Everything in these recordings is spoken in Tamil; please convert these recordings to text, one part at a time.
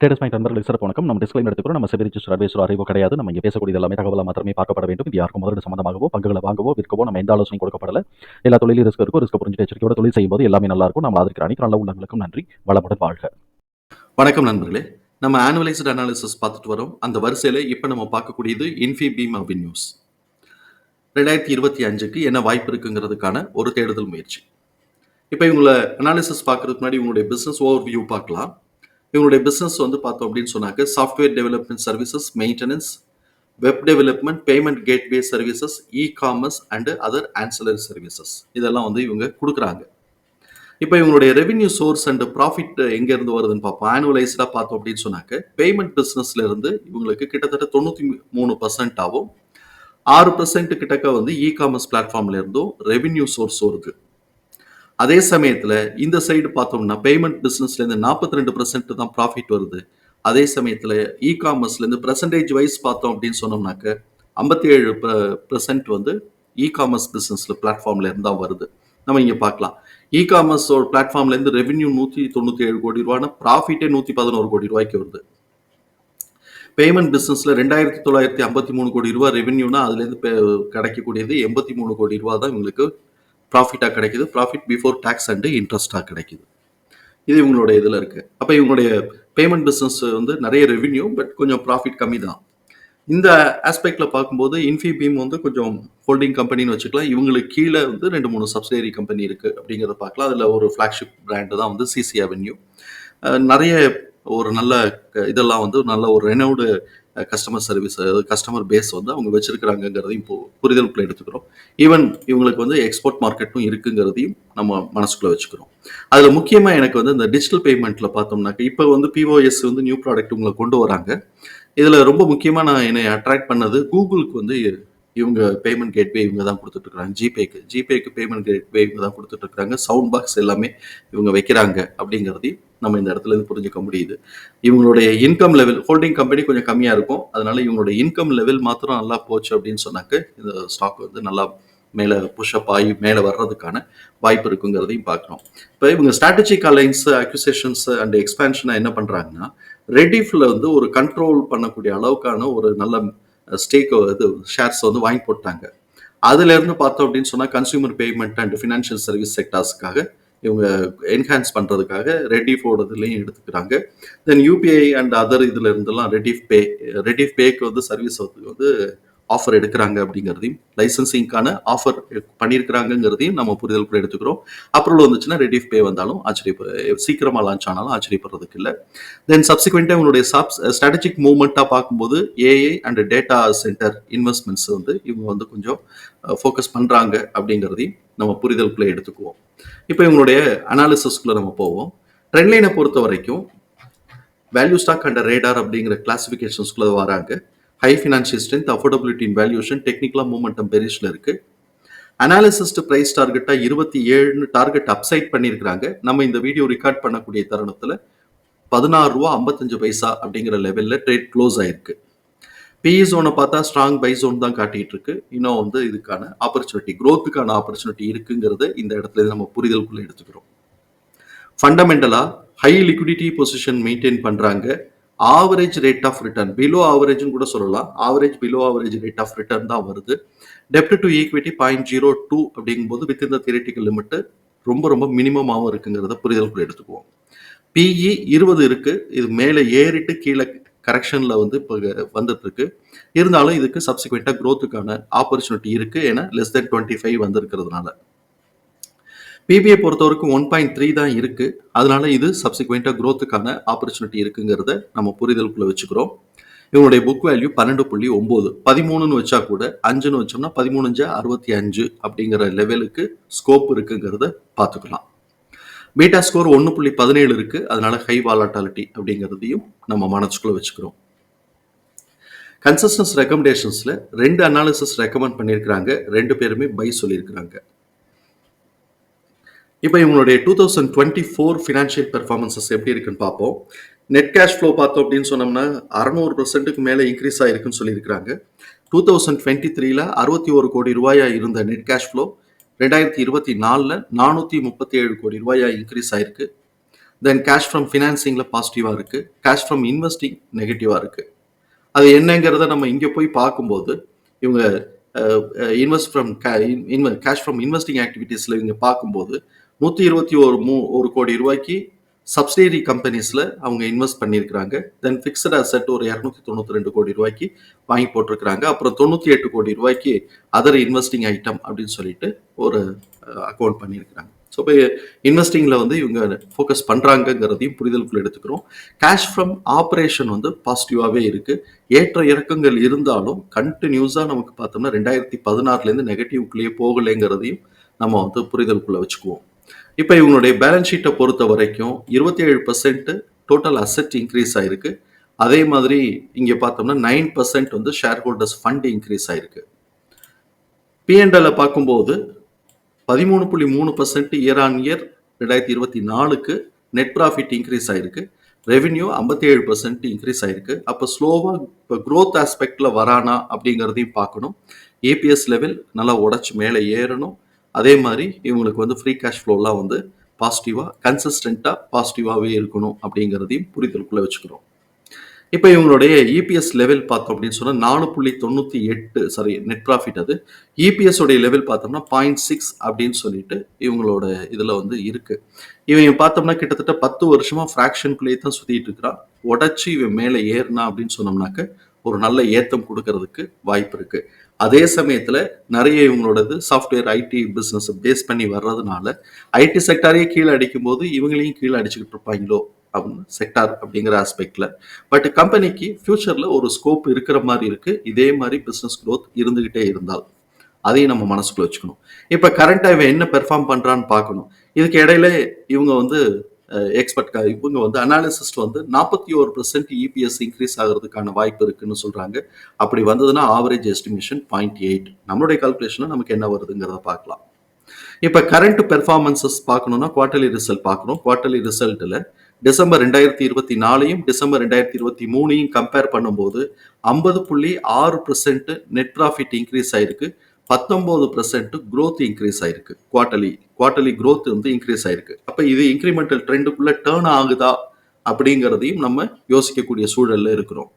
ட்ரேடர்ஸ் பாயிண்ட் நண்பர்களுக்கு சிறப்பு வணக்கம். நம்ம டிஸ்கிளைம் எடுத்துக்கிறோம் நம்ம செபி ரிஜிஸ்டர் அட்வைசர் அறிவோ கிடையாது. நம்ம இங்கே பேசக்கூடிய எல்லாமே தகவலாக மாத்திரமே பார்க்கப்பட வேண்டும். இது யாருக்கும் முதலீடு சம்பந்தமாகவோ பங்குகளை வாங்கவோ விற்கவோ நம்ம எந்த ஆலோசனை கொடுக்கப்படல. எல்லா தொழிலும் ரிஸ்க் இருக்கும் ரிஸ்க் புரிஞ்சு எச்சரிக்கையோட தொழில் செய்யும்போது எல்லாமே நல்லா இருக்கும். நம்ம அதுக்கு அனைத்து நல்ல உள்ளங்களுக்கும் நன்றி. வளமுடன் வாழ்க. வணக்கம் நண்பர்களே. நம்ம ஆனுவலைஸ்டு அனாலிசிஸ் பார்த்துட்டு வரோம். அந்த வரிசையில் இப்போ நம்ம பார்க்கக்கூடியது இன்ஃபிபீம் அவென்யூஸ் ரெண்டாயிரத்தி இருபத்தி அஞ்சுக்கு என்ன வாய்ப்பு இருக்குங்கிறதுக்கான ஒரு தேடுதல் முயற்சி. இப்போ இவங்களை அனாலிசிஸ் பார்க்கறதுக்கு முன்னாடி உங்களுடைய பிஸ்னஸ் ஓவர் வியூ பார்க்கலாம். இவங்களுடைய பிஸ்னஸ் வந்து பார்த்தோம் அப்படின்னு சொன்னாக்க software development services maintenance web development payment gateway services e commerce and other ancillary services இதெல்லாம் வந்து இவங்க கொடுக்குறாங்க. இப்போ இவங்களுடைய ரெவென்யூ சோர்ஸ் அண்ட் ப்ராஃபிட் எங்கேருந்து வருதுன்னு பார்ப்போம். ஆனுவலைஸ்டாக பார்த்தோம் அப்படின்னு சொன்னாக்க பேமெண்ட் பிஸ்னஸ்ல இருந்து இவங்களுக்கு கிட்டத்தட்ட தொண்ணூற்றி மூணு பர்சன்ட் ஆகும். ஆறு பர்சன்ட் கிட்டக்க வந்து இ காமர்ஸ் பிளாட்ஃபார்ம்ல இருந்தும் ரெவென்யூ சோர்ஸ் வருது அதே சமயத்தில் இந்த சைடு பார்த்தோம்னா பேமெண்ட் பிஸ்னஸ்லேருந்து நாற்பத்தி ரெண்டு பர்சன்ட் தான் ப்ராஃபிட் வருது. அதே சமயத்தில் இ காமர்ஸ்லேருந்து பர்சன்டேஜ் வைஸ் பார்த்தோம் அப்படின்னு சொன்னோம்னாக்க ஐம்பத்தி ஏழு பர்சன்ட் வந்து இ காமர்ஸ் பிஸ்னஸில் பிளாட்ஃபார்ம்ல இருந்தால் வருது. நம்ம இங்கே பார்க்கலாம். இ காமர்ஸ் பிளாட்ஃபார்ம்லேருந்து ரெவென்யூ நூற்றி தொண்ணூற்றி ஏழு கோடி ரூபானா ப்ராஃபிட்டே நூற்றி பதினோரு கோடி ரூபாய்க்கு வருது. பேமெண்ட் பிஸ்னஸில் ரெண்டாயிரத்தி தொள்ளாயிரத்தி ஐம்பத்தி மூணு கோடி ரூபா ரெவென்யூனா அதுலேருந்து பே- கிடைக்கக்கூடியது எண்பத்தி மூணு கோடி ரூபா தான் இவங்களுக்கு ப்ராஃபிட்டாக கிடைக்குது ப்ராஃபிட் பிஃபோர் டேக்ஸ் அண்டு இன்ட்ரெஸ்ட்டாக கிடைக்குது. இது இவங்களுடைய இதில் இருக்குது அப்போ இவங்களுடைய பேமெண்ட் பிஸ்னஸ் வந்து நிறைய ரெவென்யூ பட் கொஞ்சம் ப்ராஃபிட் கம்மி தான். இந்த ஆஸ்பெக்டில் பார்க்கும்போது இன்ஃபிபீம் வந்து கொஞ்சம் ஹோல்டிங் கம்பெனின்னு வச்சுக்கலாம். இவங்களுக்கு கீழே வந்து ரெண்டு மூணு சப்சிடரி கம்பெனி இருக்குது அப்படிங்கிறத பார்க்கலாம். அதில் ஒரு ஃப்ளாக்ஷிப் பிராண்டு தான் வந்து சிசி அவென்யூ நிறைய ஒரு நல்ல க- இதெல்லாம் வந்து நல்ல ஒரு renowned customer service customer base வந்து அவங்க வச்சிருக்கிறாங்கிறதையும் இப்போ புரிதலுக்குள்ள எடுத்துக்கிறோம். ஈவன் இவங்களுக்கு வந்து எக்ஸ்போர்ட் மார்க்கெட்டும் இருக்குங்கிறதையும் நம்ம மனசுக்குள்ள வச்சுக்கிறோம். அதில் முக்கியமாக எனக்கு வந்து இந்த டிஜிட்டல் பேமெண்ட்டில் பார்த்தோம்னாக்க இப்போ வந்து பிஓஎஸ் வந்து நியூ ப்ராடக்ட் உங்களை கொண்டு வராங்க. இதில் ரொம்ப முக்கியமாக நான் என்னை அட்ராக்ட் பண்ணது கூகுளுக்கு வந்து இவங்க பேமெண்ட் கேட்வே இவங்க தான் கொடுத்துட்ருக்குறாங்க ஜிபேக்கு ஜிபேக்கு பேமெண்ட் கேட்வே இவங்க தான் கொடுத்துட்ருக்குறாங்க சவுண்ட் பாக்ஸ் எல்லாமே இவங்க வைக்கிறாங்க அப்படிங்கிறதையும் நம்ம இந்த இடத்துல இருந்து புரிஞ்சுக்க முடியுது. இவங்களுடைய இன்கம் லெவல் ஹோல்டிங் கம்பெனி கொஞ்சம் கம்மியா இருக்கும். அதனால இவங்களுடைய இன்கம் லெவல் மாத்திரம் நல்லா போச்சு அப்படின்னு சொன்னாக்க இந்த ஸ்டாக் வந்து நல்லா மேலே புஷ்அப் ஆகி மேலே வர்றதுக்கான வாய்ப்பு இருக்குங்கிறதையும் பார்க்குறோம் இப்போ இவங்க ஸ்ட்ராட்டஜிக் அலைன்ஸ் அக்யூசேஷன்ஸ் அண்ட் எக்ஸ்பேன்ஷனை என்ன பண்ணுறாங்கன்னா ரெடிஃபில் வந்து ஒரு கண்ட்ரோல் பண்ணக்கூடிய அளவுக்கான ஒரு நல்ல ஸ்டேக் இது ஷேர்ஸ் வந்து வாங்கி போட்டாங்க. அதுலேருந்து பார்த்தோம் அப்படின்னு சொன்னால் consumer payment and financial service செக்டார்ஸ்க்காக இவங்க என்ஹான்ஸ் பண்ணுறதுக்காக ரெடிஃபோட இதுலையும் எடுத்துக்கிறாங்க. தென் யூபிஐ அண்ட் அதர் இதுல இருந்தெல்லாம் ரெடிஃப் பே ரெடிஃப் பேக்கு வந்து சர்வீஸ் வந்து ஆஃபர் எடுக்கிறாங்க அப்படிங்கிறதையும் லைசன்சிங்க்கான ஆஃபர் பண்ணியிருக்கிறாங்கங்கிறதையும் நம்ம புரிதல் கூட எடுத்துக்கிறோம். அப்ரூவல் வந்துச்சுன்னா ரெடிஃப் பே வந்தாலும் ஆச்சரிய சீக்கிரமாக லான்ச் ஆனாலும் ஆச்சரியப்படுறதுக்கு இல்லை. தென் சப்சிக்வெண்ட்டாக உங்களுடைய சப்ஸ் ஸ்ட்ராட்டஜிக் மூவ்மெண்ட்டாக பார்க்கும்போது AI and data centre investments வந்து இவங்க வந்து கொஞ்சம் ஃபோக்கஸ் பண்ணுறாங்க அப்படிங்கிறதையும் நம்ம புரிதலுக்குள்ளே எடுத்துக்குவோம். இப்போ இவங்களுடைய அனாலிசிஸ்க்குள்ளே நம்ம போவோம். ட்ரெண்ட்லைனை பொறுத்த வரைக்கும் வேல்யூ ஸ்டாக் அண்ட் ரேடார் அப்படிங்கிற கிளாசிஃபிகேஷன்ஸ்குள்ளே வராங்க. High financial strength affordability in valuation டெக்னிக்கலாக மூமெண்டம் பெரிஷில் இருக்குது அனாலிசிஸ்ட் ப்ரைஸ் டார்கெட்டாக இருபத்தி ஏழு டார்கெட் அப்சைட் பண்ணியிருக்கிறாங்க. நம்ம இந்த வீடியோ ரெக்கார்ட் பண்ணக்கூடிய தருணத்தில் பதினாறு ரூபா ஐம்பத்தஞ்சு பைசா அப்படிங்கிற லெவலில் ட்ரேட் க்ளோஸ் ஆயிருக்கு. பிஇ ஜோனை பார்த்தா ஸ்ட்ராங் பை ஜோன் தான் காட்டிகிட்டு இருக்கு இன்னும் வந்து இதுக்கான ஆப்பர்ச்சுனிட்டி க்ரோத்துக்கான ஆப்பர்ச்சுனிட்டி இருக்குங்கிறத இந்த இடத்துல நம்ம புரிதலுக்குள்ளே எடுத்துக்கிறோம். ஃபண்டமெண்டலாக ஹை லிக்விடிட்டி பொசிஷன் மெயின்டைன் பண்ணுறாங்க average rate of return below ஆவரேஜ்னு கூட சொல்லலாம். Average below average rate of return தான் வருது. டெப்ட் to equity point zero two அப்படிங்கும்போது வித் இந்த தியரிட்டிக்கல் லிமிட் ரொம்ப ரொம்ப மினிமமாகவும் இருக்குங்கிறத புரிதலுக்குள்ள எடுத்துக்குவோம். பிஇ இருபது இருக்கு. இது மேலே ஏறிட்டு கீழே கரெக்ஷனில் வந்து இப்போ வந்துட்டு இருக்கு இருந்தாலும் இதுக்கு சப்சிக்வெண்ட்டாக க்ரோத்துக்கான ஆப்பர்ச்சுனிட்டி இருக்கு. ஏன்னா லெஸ் தென் டுவெண்ட்டி ஃபைவ் வந்திருக்கிறதுனால. பிபிஐ பொறுத்தவரைக்கும் ஒன் பாயிண்ட் த்ரீ தான் இருக்குது அதனால இது சப்சிக்வெண்ட்டாக க்ரோத்துக்கான ஆப்பர்ச்சுனிட்டி இருக்குங்கிறத நம்ம புரிதலுக்குள்ள வச்சுக்கிறோம். இவங்களுடைய புக் வேல்யூ பன்னெண்டு புள்ளி ஒம்பது. பதிமூணுன்னு வச்சா கூட அஞ்சுன்னு வச்சோம்னா பதிமூணு அறுபத்தி அஞ்சு அப்படிங்கிற லெவலுக்கு ஸ்கோப் இருக்குங்கிறத பார்த்துக்கலாம். பீட்டா ஸ்கோர் ஒன்று புள்ளி பதினேழு இருக்குது அதனால ஹை வாலாட்டாலிட்டி அப்படிங்கிறதையும் நம்ம மனசுக்குள்ளே வச்சுக்கிறோம். கன்சஸ்டன்ஸ் ரெக்கமெண்டேஷன்ஸில் ரெண்டு அனாலிசிஸ் ரெக்கமெண்ட் பண்ணியிருக்கிறாங்க. ரெண்டு பேருமே பை சொல்லியிருக்கிறாங்க. இப்போ இவங்களுடைய two thousand twenty four financial performances எப்படி இருக்குன்னு பார்ப்போம். நெட் கேஷ் ஃப்ளோ பார்த்தோம் அப்படின்னு சொன்னோம்னா அறநூறு பர்சன்ட்டுக்கு மேலே இன்க்ரீஸ் ஆகிருக்குன்னு சொல்லியிருக்கிறாங்க. டூ தௌசண்ட் டுவெண்ட்டி த்ரீல அறுபத்தி ஒரு கோடி ரூபாயாக இருந்த நெட் கேஷ் ஃப்ளோ ரெண்டாயிரத்தி இருபத்தி நாலில் நானூற்றி முப்பத்தி ஏழு கோடி ரூபாயா இன்க்ரீஸ் ஆயிருக்கு. தென் கேஷ் ஃப்ரம் ஃபினான்சிங்கில் பாசிட்டிவாக இருக்குது கேஷ் ஃப்ரம் இன்வெஸ்டிங் நெகட்டிவாக இருக்குது அது என்னங்கிறத நம்ம இங்கே போய் பார்க்கும்போது இவங்க invest from cash from investing ஆக்டிவிட்டீஸில் இவங்க பார்க்கும்போது நூற்றி இருபத்தி ஒரு மூ ஒரு கோடி ரூபாய்க்கு சப்சிடரி கம்பெனிஸில் அவங்க இன்வெஸ்ட் பண்ணியிருக்கிறாங்க. தென் ஃபிக்ஸட் அசெட் ஒரு இரநூத்தி தொண்ணூற்றி ரெண்டு கோடி ரூபாய்க்கு வாங்கி போட்டிருக்கிறாங்க. அப்புறம் தொண்ணூற்றி எட்டு கோடி ரூபாய்க்கு அதர் இன்வெஸ்டிங் ஐட்டம் அப்படின்னு சொல்லிட்டு ஒரு அக்கௌண்ட் பண்ணியிருக்கிறாங்க. ஸோ இப்போ இன்வெஸ்டிங்கில் வந்து இவங்க ஃபோக்கஸ் பண்ணுறாங்கங்கிறதையும் புரிதலுக்குள்ள எடுத்துக்கிறோம். கேஷ் ஃப்ரம் ஆப்ரேஷன் வந்து பாசிட்டிவாகவே இருக்குது ஏற்ற இறக்கங்கள் இருந்தாலும் கண்டினியூஸாக நமக்கு பார்த்தோம்னா ரெண்டாயிரத்தி பதினாறுலேருந்து நெகட்டிவ்குள்ளேயே போகலைங்கிறதையும் நம்ம வந்து புரிதலுக்குள்ளே வச்சுக்குவோம். இப்போ இவங்களுடைய பேலன்ஸ் ஷீட்டை பொறுத்த வரைக்கும் இருபத்தி ஏழு பர்சன்ட் டோட்டல் அசெட் இன்க்ரீஸ் ஆயிருக்கு. அதே மாதிரி இங்கே பார்த்தோம்னா நைன் பர்சன்ட் வந்து ஷேர் ஹோல்டர்ஸ் ஃபண்ட் இன்க்ரீஸ் ஆயிருக்கு. பிஎன்எல்ல பார்க்கும்போது பதிமூணு புள்ளி மூணு பர்சன்ட் இயர் ஆன் இயர் ரெண்டாயிரத்தி இருபத்தி நாலுக்கு நெட் ப்ராஃபிட் இன்க்ரீஸ் ஆயிருக்கு. ரெவென்யூ ஐம்பத்தி ஏழு பர்சன்ட் இன்க்ரீஸ் ஆயிருக்கு. அப்போ ஸ்லோவாக இப்போ க்ரோத் ஆஸ்பெக்டில் வரானா அப்படிங்கிறதையும் பார்க்கணும். ஏபிஎஸ் லெவல் நல்லா உடச்சி மேலே ஏறணும். அதே மாதிரி இவங்களுக்கு வந்து ஃப்ரீ கேஷ் ஃப்ளோலாம் வந்து பாசிட்டிவாக கன்சிஸ்டண்ட்டாக பாசிட்டிவாகவே இருக்கணும் அப்படிங்கிறதையும் புரிதலுக்குள்ளே வச்சுக்கிறோம். இப்போ இவங்களுடைய இபிஎஸ் லெவல் பார்த்தோம் அப்படின்னு சொன்னால் நாலு புள்ளி தொண்ணூற்றி எட்டு சாரி நெட் ப்ராஃபிட் அது. இபிஎஸ் உடைய லெவல் பார்த்தோம்னா பாயிண்ட் சிக்ஸ் அப்படின்னு சொல்லிட்டு இவங்களோட இதில் வந்து இருக்குது இவன் பார்த்தோம்னா கிட்டத்தட்ட பத்து வருஷமாக ஃப்ராக்ஷனுக்குள்ளேயே தான் சுற்றிட்டு இருக்கிறான். உடச்சி இவன் மேலே ஏறினா அப்படின்னு சொன்னோம்னாக்க ஒரு நல்ல ஏத்தம் கொடுக்கறதுக்கு வாய்ப்பு இருக்கு. அதே சமயத்தில் நிறைய இவங்களோடது சாஃப்ட்வேர் ஐடி பிஸ்னஸ் பேஸ் பண்ணி வர்றதுனால ஐடி செக்டாரையே கீழே அடிக்கும்போது இவங்களையும் கீழே அடிச்சுக்கிட்டு இருப்பாங்களோ அப்படின்னு செக்டார் அப்படிங்கிற ஆஸ்பெக்டில் பட் கம்பெனிக்கு ஃபியூச்சரில் ஒரு ஸ்கோப் இருக்கிற மாதிரி இருக்குது இதே மாதிரி பிஸ்னஸ் க்ரோத் இருந்துகிட்டே இருந்தால் அதையும் நம்ம மனசுக்குள்ள வச்சுக்கணும். இப்போ கரண்ட்டாக இவன் என்ன பெர்ஃபார்ம் பண்ணுறான்னு பார்க்கணும். இதுக்கு இடையில இவங்க வந்து எக்ஸ்பர்ட் இவங்க வந்து அனாலிசிஸ்ட் வந்து நாற்பத்தி ஒரு பர்சன்ட் இபிஎஸ் இன்க்ரீஸ் ஆகிறதுக்கான வாய்ப்பு இருக்குன்னு சொல்கிறாங்க அப்படி வந்ததுன்னா ஆவரேஜ் எஸ்டிமேஷன் பாயிண்ட் எயிட் நம்மளுடைய கால்குலேஷனில் நமக்கு என்ன வருதுங்கிறத பார்க்கலாம். இப்போ கரண்ட் பெர்ஃபார்மன்சஸ் பார்க்கணும்னா குவார்டர்லி ரிசல்ட் பார்க்கணும். குவார்டர்லி ரிசல்ட்டில் டிசம்பர் ரெண்டாயிரத்தி இருபத்தி நாலையும் டிசம்பர் ரெண்டாயிரத்தி இருபத்தி மூணையும் கம்பேர் பண்ணும்போது ஐம்பது புள்ளி ஆறு பர்சன்ட் நெட் ப்ராஃபிட் இன்க்ரீஸ் ஆயிருக்கு. பத்தொம்போது பர்சன்ட் க்ரோத் இன்க்ரீஸ் ஆயிருக்கு. குவார்டர்லி குவார்டர்லி க்ரோத் வந்து இன்க்ரீஸ் ஆயிருக்கு. அப்போ இது இன்க்ரிமெண்டல் ட்ரெண்டுக்குள்ள டேர்ன் ஆகுதா அப்படிங்கிறதையும் நம்ம யோசிக்கக்கூடிய சூழல்ல இருக்கிறோம்.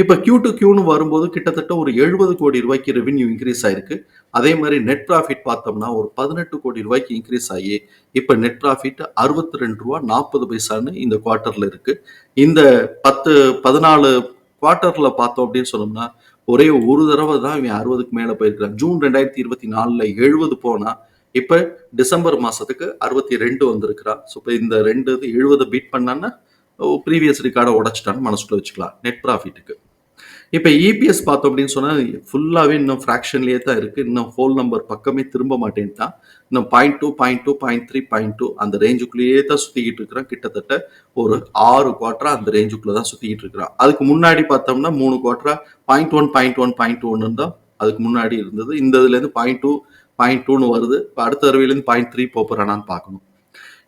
இப்போ கியூ டு கியூன்னு வரும்போது கிட்டத்தட்ட ஒரு எழுபது கோடி ரூபாய்க்கு ரெவென்யூ இன்க்ரீஸ் ஆயிருக்கு. அதே மாதிரி நெட் ப்ராஃபிட் பார்த்தோம்னா ஒரு பதினெட்டு கோடி ரூபாய்க்கு இன்க்ரீஸ் ஆகி இப்போ நெட் ப்ராஃபிட் அறுபத்தி ரெண்டு ரூபா நாற்பது பைசான்னு இந்த குவார்ட்டர்ல இருக்கு. இந்த பத்து பதினாலு குவார்ட்டர்ல பார்த்தோம் அப்படின்னு சொன்னோம்னா ஒரே ஒரு தடவை தான் இவன் அறுபதுக்கு மேலே போயிருக்கிறான். ஜூன் ரெண்டாயிரத்தி இருபத்தி நாலில் எழுபது போனா இப்போ டிசம்பர் மாசத்துக்கு அறுபத்தி ரெண்டு வந்திருக்கிறான் ஸோ இப்போ இந்த ரெண்டு இது எழுபதை பீட் பண்ணான்னா ப்ரீவியஸ் ரெக்கார்டை உடச்சிட்டான்னு மனசுக்குள்ள வச்சுக்கலாம். நெட் ப்ராஃபிட்டுக்கு இப்போ இபிஎஸ் பார்த்தோம் அப்படின்னு சொன்னால் ஃபுல்லாகவே இன்னும் ஃப்ராக்ஷன்லேயே தான் இருக்குது இன்னும் ஹோல் நம்பர் பக்கமே திரும்ப மாட்டேன்ட்டான். இன்னும் point two point two point three point two அந்த ரேஞ்சுக்குள்ளேயே தான் சுற்றிக்கிட்டு இருக்கிறான். கிட்டத்தட்ட ஒரு ஆறு குவார்ட்டரா அந்த ரேஞ்சுக்குள்ளே தான் சுற்றிக்கிட்டு இருக்கிறான். அதுக்கு முன்னாடி பார்த்தோம்னா மூணு குவார்ட்டரா point one point one point ஒன்னு தான் அதுக்கு முன்னாடி இருந்தது. இந்த இதுலேருந்து பாயிண்ட் டூ பாயிண்ட் டூன்னு வருது. இப்போ அடுத்த தடவையிலேருந்து பாயிண்ட் த்ரீ போகிறானான்னு பார்க்கணும்.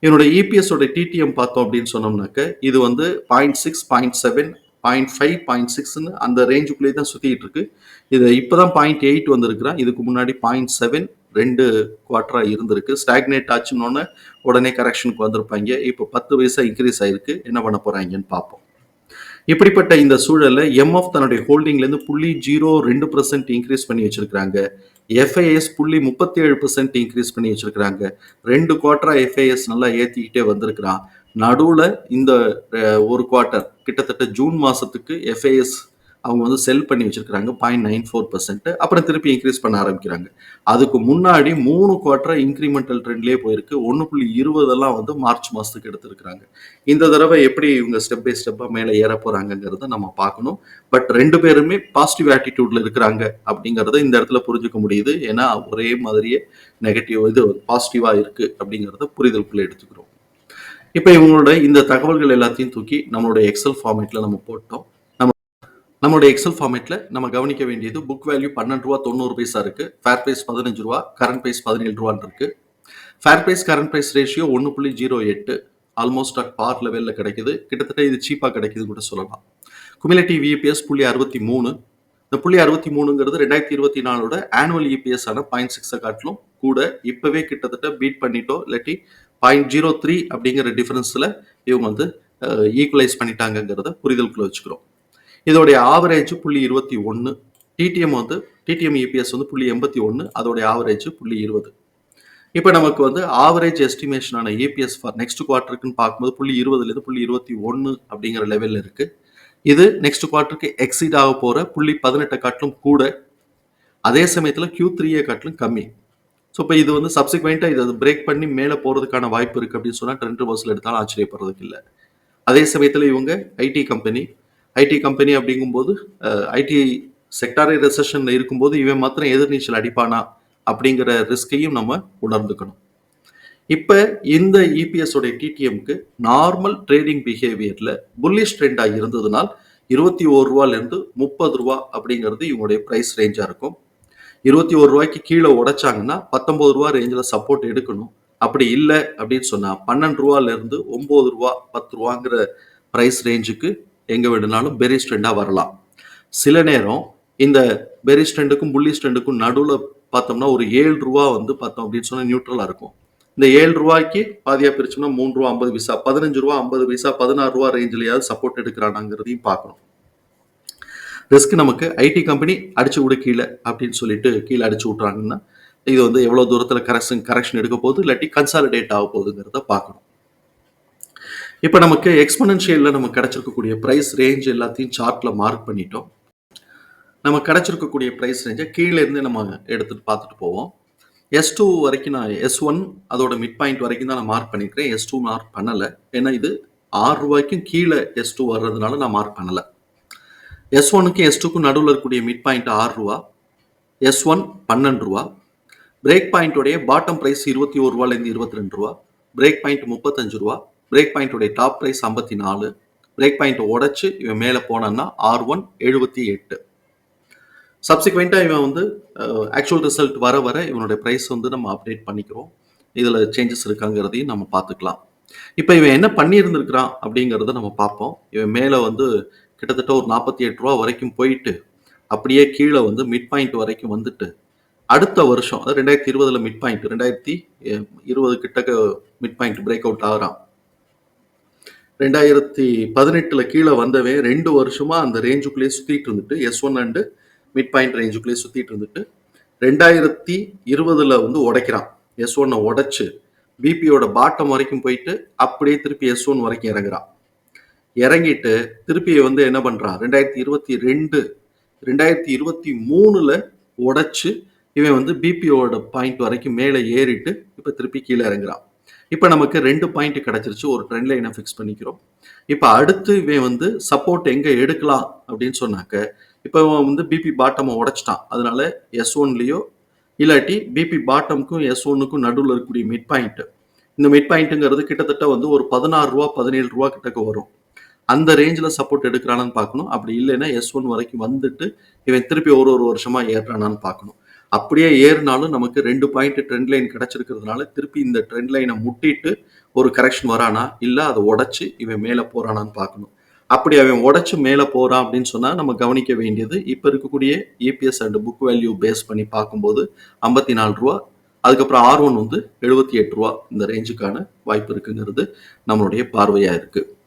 என்னோட இபிஎஸோட டிடிஎம் பார்த்தோம் அப்படின்னு சொன்னோம்னாக்க இது வந்து point six point seven point five point சிக்ஸ்னு அந்த ரேஞ்சுக்குள்ளேயே தான் சுற்றிட்டு இருக்கு இது இப்போ தான் பாயிண்ட் எயிட் வந்திருக்கிறான் இதுக்கு முன்னாடி பாயிண்ட் செவன் ரெண்டு குவார்ட்டராக இருந்திருக்கு. ஸ்டாக்னேட் ஆச்சுன்னொன்னே உடனே கரெக்ஷனுக்கு வந்திருப்பாங்க. இப்போ பத்து வயசாக இன்க்ரீஸ் ஆயிருக்கு. என்ன பண்ண போகிறாங்கன்னு பார்ப்போம். இப்படிப்பட்ட இந்த சூழலில் எம்எஃப் தன்னுடைய ஹோல்டிங்லேருந்து புள்ளி ஜீரோ ரெண்டு பர்சன்ட் இன்க்ரீஸ் பண்ணி வச்சிருக்கிறாங்க. எஃப்ஐஎஸ் புள்ளி முப்பத்தி ஏழு பர்சன்ட் இன்க்ரீஸ் பண்ணி வச்சிருக்கிறாங்க. ரெண்டு குவார்ட்டரா எஃப்ஐஎஸ் நல்லா ஏற்றிக்கிட்டே வந்திருக்கிறான். நடுவில் இந்த ஒரு குவார்ட்டர் கிட்டத்தட்ட ஜூன் மாதத்துக்கு எஃப்ஐஎஸ் அவங்க வந்து செல் பண்ணி வச்சிருக்காங்க பாயிண்ட் நைன் ஃபோர் பர்சன்ட் அப்புறம் திருப்பி இன்க்ரீஸ் பண்ண ஆரம்பிக்கிறாங்க. அதுக்கு முன்னாடி மூணு குவார்ட்டரா இன்க்ரிமெண்டல் ட்ரெண்ட்லேயே போயிருக்கு. ஒன்று புள்ளி இருபதெல்லாம் வந்து மார்ச் மாதத்துக்கு எடுத்திருக்கிறாங்க. இந்த தடவை எப்படி இவங்க ஸ்டெப் பை ஸ்டெப்பாக மேலே ஏற போகிறாங்கங்கிறத நம்ம பார்க்கணும். பட் ரெண்டு பேருமே பாசிட்டிவ் ஆட்டிடியூட்ல இருக்கிறாங்க அப்படிங்கிறத இந்த இடத்துல புரிஞ்சுக்க முடியுது. ஏன்னா ஒரே மாதிரியே நெகட்டிவ் இது பாசிட்டிவாக இருக்குது அப்படிங்கிறத புரிதலுக்குள்ள எடுத்துக்கிறோம். இப்போ இவங்களோட இந்த தகவல்கள் எல்லாத்தையும் தூக்கி நம்மளுடைய எக்ஸல் ஃபார்மேட்ல நம்ம போட்டோம். நம்ம நம்மளுடைய எக்ஸல் ஃபார்மேட்ல நம்ம கவனிக்க வேண்டியது புக் வேல்யூ பன்னெண்டு ரூபா தொண்ணூறு பைசா இருக்கு. ஃபேர் பிரைஸ் பதினஞ்சு ரூபா கரண்ட் பிரைஸ் பதினேழு ரூபான் இருக்கு. Fair price current price ratio ஒன்று புள்ளி ஜீரோ எட்டு ஆல்மோஸ்ட் அட் பார் லெவலில் கிடைக்குது. கிட்டத்தட்ட இது சீப்பாக கிடைக்குது கூட சொல்லலாம். குமிலட்டி இபிஎஸ் புள்ளி அறுபத்தி மூணு. இந்த புள்ளி அறுபத்தி மூணுங்கிறது ரெண்டாயிரத்தி இருபத்தி நாலோட ஆனுவல் இபிஎஸ் ஆன பாயிண்ட் சிக்ஸை காட்டிலும் கூட இப்போவே கிட்டத்தட்ட பீட் பண்ணிட்டோம் இல்லாட்டி பாயிண்ட் ஜீரோ த்ரீ அப்படிங்கிற டிஃபரன்ஸில் இவங்க வந்து ஈக்குவலைஸ் பண்ணிட்டாங்கிறத புரிதலுக்குள்ள வச்சுக்கிறோம். இதோடைய ஆவரேஜ் புள்ளி இருபத்தி ஒன்று டிடிஎம் வந்து டிடிஎம் இபிஎஸ் வந்து புள்ளி எண்பத்தி ஒன்று அதோடைய ஆவரேஜ் புள்ளி இருபது. இப்போ நமக்கு வந்து ஆவரேஜ் எஸ்டிமேஷனான ஏபிஎஸ் ஃபார் நெக்ஸ்ட் குவார்ட்டருக்குன்னு பார்க்கும்போது புள்ளி இருபதுலேருந்து புள்ளி இருபத்தி ஒன்று அப்படிங்கிற லெவலில் இருக்குது இது நெக்ஸ்ட் குவார்ட்டருக்கு எக்ஸீட் ஆக போகிற புள்ளி பதினெட்டை காட்டிலும் கூட அதே சமயத்தில் கியூ த்ரீயை காட்டிலும் கம்மி. ஸோ இப்போ இது வந்து சப்சிக்வெண்ட்டாக இது பிரேக் பண்ணி மேலே போகிறதுக்கான வாய்ப்பு இருக்குது அப்படின்னு சொன்னால் ட்ரெண்ட் ரிவர்ஸில் எடுத்தாலும் ஆச்சரியப்படுறதுக்கு இல்லை. அதே சமயத்தில் இவங்க ஐடி கம்பெனி ஐடி கம்பெனி அப்படிங்கும்போது ஐடி செக்டாரி ரெசஷனில் இருக்கும்போது இவன் மாத்திரம் எதிர்நீச்சல் அடிப்பானா அப்படிங்கிற ரிஸ்கையும் நம்ம உணர்ந்துக்கணும். இப்போ இந்த இபிஎஸ் உடைய டிடிஎம்க்கு நார்மல் ட்ரேடிங் பிஹேவியரில் புல்லிஷ் ட்ரெண்டாக இருந்ததுனால் இருபத்தி ஓரு ரூபாலேருந்து முப்பது ரூபா அப்படிங்கிறது இவங்களுடைய ப்ரைஸ் ரேஞ்சாக இருக்கும். இருபத்தி ஒரு ரூபாய்க்கு கீழே உடைச்சாங்கன்னா பத்தொன்பது ரூபா ரேஞ்சில் சப்போர்ட் எடுக்கணும். அப்படி இல்லை அப்படின்னு சொன்னால் பன்னெண்டு ரூபாலேருந்து ஒம்பது ரூபா பத்து ரூபாங்கிற ப்ரைஸ் ரேஞ்சுக்கு எங்கே வேணுனாலும் பெரிஸ் ஸ்ட்ரெண்டாக வரலாம். சில நேரம் இந்த பெரிஸ் ஸ்ட்ரெண்டுக்கும் புள்ளி ஸ்ட்ரெண்டுக்கும் நடுவில் பார்த்தோம்னா ஒரு ஏழு ரூபா வந்து பார்த்தோம் அப்படின்னு சொன்னால் நியூட்ரலாக இருக்கும். இந்த ஏழு ரூபாய்க்கு பாதியாக பிரிச்சோம்னா மூணு ரூபா ஐம்பது பைசா பதினஞ்சு ரூபா ஐம்பது பைசா பதினாறு ரூபா ரேஞ்சிலேயாவது சப்போர்ட் எடுக்கிறானாங்கிறதையும் பார்க்கணும். ரிஸ்க் நமக்கு ஐடி கம்பெனி அடிச்சு விடு கீழே அப்படின்னு சொல்லிட்டு கீழே அடிச்சு விட்றாங்கன்னா இது வந்து எவ்வளோ தூரத்தில் கரெக்ஷன் கரெக்ஷன் எடுக்க போகுது? இல்லாட்டி கன்சாலிடேட் ஆக போகுதுங்கிறத பார்க்கணும். இப்போ நமக்கு எக்ஸ்பனன்ஷியலில் நமக்கு கிடைச்சிருக்கக்கூடிய ப்ரைஸ் ரேஞ்ச் எல்லாத்தையும் சார்ட்டில் மார்க் பண்ணிட்டோம். நம்ம கிடச்சிருக்கக்கூடிய ப்ரைஸ் ரேஞ்சை கீழேருந்து நம்ம எடுத்துகிட்டு பார்த்துட்டு போவோம். எஸ் டூ வரைக்கும் நான் எஸ் ஒன் அதோட மிட் பாயிண்ட் வரைக்கும் தான் நான் மார்க் பண்ணிக்கிறேன். எஸ் டூ மார்க் பண்ணலை. ஏன்னா இது ஆறு ரூபாய்க்கும் கீழே எஸ் டூ வர்றதுனால நான் மார்க் பண்ணலை. எஸ் ஒனுக்கும் எஸ் டூக்கும் நடுவில் இருக்கக்கூடிய மிட் பாயிண்ட் ஆறு ரூபா எஸ் ஒன் பன்னெண்டு ரூபா பிரேக் பாயிண்ட்டுடைய பாட்டம் ப்ரைஸ் இருபத்தி ஒரு ரூபாலேருந்து இருபத்தி ரெண்டு ரூபா பிரேக் பாயிண்ட் முப்பத்தஞ்சு ரூபா பிரேக் பாயிண்ட்டுடைய டாப் ப்ரைஸ் ஐம்பத்தி நாலு பிரேக் பாயிண்ட்டை உடச்சி இவன் மேலே போனான்னா ஆர் ஒன் எழுபத்தி எட்டு. சப்சிக்வெண்ட்டாக இவன் வந்து ஆக்சுவல் ரிசல்ட் வர வர இவனுடைய ப்ரைஸ் வந்து நம்ம அப்டேட் பண்ணிக்கிறோம். இதில் சேஞ்சஸ் இருக்காங்கிறதையும் நம்ம பார்த்துக்கலாம். இப்போ இவன் என்ன பண்ணியிருந்திருக்கிறான் அப்படிங்கிறத நம்ம பார்ப்போம். இவன் மேலே வந்து கிட்டத்தட்ட ஒரு நாற்பத்தி எட்டு ரூபா வரைக்கும் போயிட்டு அப்படியே கீழே வந்து மிட் பாயிண்ட் வரைக்கும் வந்துட்டு அடுத்த வருஷம் அதாவது ரெண்டாயிரத்தி இருபதுல மிட் பாயிண்ட் ரெண்டாயிரத்தி இருபது கிட்டக்க மிட் பாயிண்ட் பிரேக் அவுட் ஆகிறான். ரெண்டாயிரத்தி பதினெட்டுல கீழே வந்தவே ரெண்டு வருஷமா அந்த ரேஞ்சுக்குள்ளேயே சுத்திட்டு இருந்துட்டு S one and mid point ரேஞ்சுக்குள்ளேயே சுத்திட்டு இருந்துட்டு ரெண்டாயிரத்தி இருபதுல வந்து உடைக்கிறான். எஸ் ஒன்னை உடைச்சு பிபியோட பாட்டம் வரைக்கும் போயிட்டு அப்படியே திருப்பி எஸ் ஒன் வரைக்கும் இறங்குறான். இறங்கிட்டு திருப்பி வந்து என்ன பண்றான் ரெண்டாயிரத்தி இருபத்தி ரெண்டு ரெண்டாயிரத்தி இருபத்தி மூணுல உடைச்சு இவன் வந்து பிபிஓட பாயிண்ட் வரைக்கும் மேலே ஏறிட்டு இப்போ திருப்பி கீழே இறங்குறான். இப்போ நமக்கு ரெண்டு பாயிண்ட் கிடைச்சிருச்சு ஒரு ட்ரெண்ட் லைனை ஃபிக்ஸ் பண்ணிக்கிறோம். இப்போ அடுத்து இவன் வந்து சப்போர்ட் எங்கே எடுக்கலாம் அப்படின்னு சொன்னாக்க இப்போ இவன் வந்து பிபி பாட்டமை உடைச்சிட்டான். அதனால எஸ் ஒன்லேயோ இல்லாட்டி பிபி பாட்டமுக்கும் எஸ் ஒன்னுக்கும் நடுவில் இருக்கக்கூடிய மிட் பாயிண்ட் இந்த மிட் பாயிண்ட்டுங்கிறது கிட்டத்தட்ட வந்து ஒரு பதினாறு ரூபா பதினேழு ரூபா கிட்டக்கு வரும். அந்த ரேஞ்சில் சப்போர்ட் எடுக்கிறானான்னு பார்க்கணும். அப்படி இல்லைன்னா எஸ் ஒன் வரைக்கும் வந்துட்டு இவன் திருப்பி ஒரு ஒரு வருஷமாக ஏறுறானான்னு பார்க்கணும். அப்படியே ஏறினாலும் நமக்கு ரெண்டு பாயிண்ட் ட்ரெண்ட் லைன் கிடைச்சிருக்கிறதுனால திருப்பி இந்த ட்ரெண்ட் லைனை முட்டிட்டு ஒரு கரெக்ஷன் வரானா? இல்லை அதை உடச்சி இவன் மேலே போகிறானான்னு பார்க்கணும். அப்படி அவன் உடச்சி மேலே போகிறான் அப்படின்னு சொன்னால் நம்ம கவனிக்க வேண்டியது இப்போ இருக்கக்கூடிய EPS and book value base பண்ணி பார்க்கும்போது ஐம்பத்தி நாலு ரூபா அதுக்கப்புறம் ஆர் ஒன் வந்து எழுபத்தி எட்டு ரூபா இந்த ரேஞ்சுக்கான வாய்ப்பு இருக்குங்கிறது நம்மளுடைய பார்வையாக இருக்குது